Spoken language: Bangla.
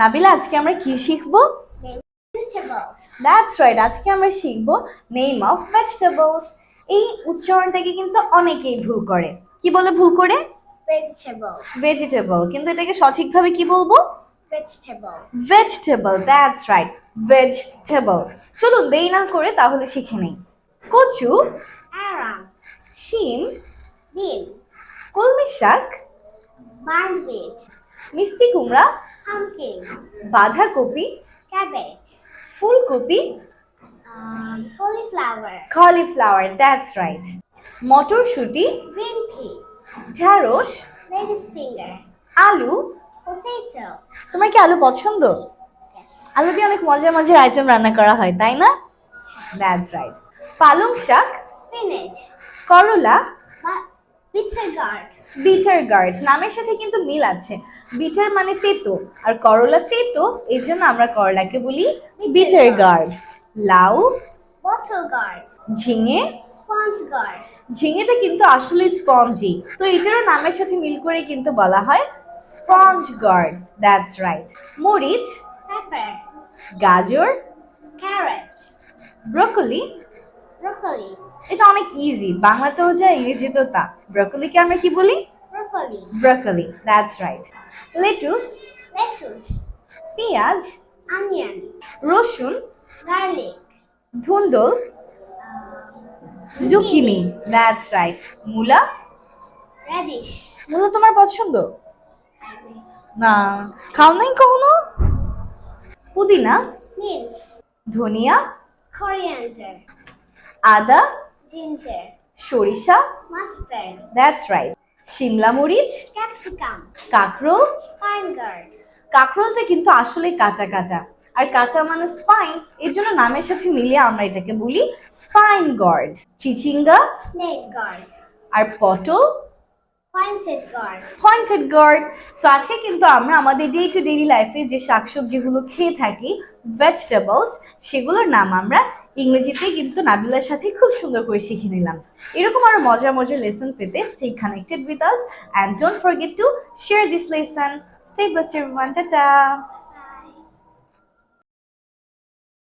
নাবিলা আজকে আমরা কি শিখব? দ্যাটস রাইট আজকে আমরা শিখব নেম অফ ভেজিটেবলস এই উচ্চারণটাকে কিন্তু অনেকেই ভুল করে। কি বলে ভুল করে? ভেজিটেবল কিন্তু এটাকে সঠিকভাবে কি বলব? Vegetable. Vegetable that's right vegetable চলুন দেরি না করে তাহলে শিখে নেই। কচু. শিম Bean. কলমি শাক মিষ্টি কুমড়া Pumpkin. বাঁধাকপি Cabbage. ফুলকপি Um, cauliflower. Cauliflower that's right মটরশুঁটি Green pea. ঢ্যাঁড়স Lady's finger. আলু Potato. তোমার কি আলু পছন্দ Yes. আলু দিয়ে অনেক মজার মজার আইটেম রান্না করা হয় তাই না দ্যাটস রাইট পালং শাক Spinach. করলা gourd. বিটার গার্ড নামের সাথে কিন্তু মিল আছে। বিটার মানে তেতো। আর করলা তেতো এই জন্য আমরা করলাকে বলি বিটার গার্ড লাউ gourd. ঝিঙে। Sponge gourd. ঝিঙেটা কিন্তু আসলে স্পঞ্জি তো এটারও নামের সাথে মিল করে কিন্তু বলা হয় স্পঞ্জ গার্ড দ্যাটস রাইট মরিচ. গাজর Carrot. ব্রকলি এটা অনেক ইজি বাংলাতেও যা ইংরেজিতেও তা ব্রকলিকে আমরা কি বলি. Broccoli that's right lettuce Lettuce. পেঁয়াজ Onion. রসুন Garlic. ধুন্দল জুকিনি দ্যাটস রাইট মূলা Radish. মূলা তোমার পছন্দ না খাও নাই কখনো পুদিনা. ধনিয়া. আদা Ginger. সরিষা Mustard. দ্যাটস রাইট শিমলা মরিচ Capsicum. কাঁকরোল Spine gourd. কাঁকরোলটা কিন্তু আসলে কাটা কাটা আর কাঁচা মানে স্পাইন এর জন্য নামের সাথে মিলিয়ে আমরা এটাকে বলি স্পাইন গর্ড চিচিঙ্গা Snake gourd. আর পটল. পয়েন্টেড গার্ড সো আজকে কিন্তু আমরা আমাদের ডে টু ডেইলি লাইফে যে শাকসবজিগুলো খেয়ে থাকি ভেজিটেবলস সেগুলোর নাম আমরা ইংরেজিতে কিন্তু নাবিলার সাথে খুব সুন্দর করে শিখে নিলাম। এরকম আরও মজার মজার লেসন পেতে stay connected with us and don't forget to share this lesson stay best tata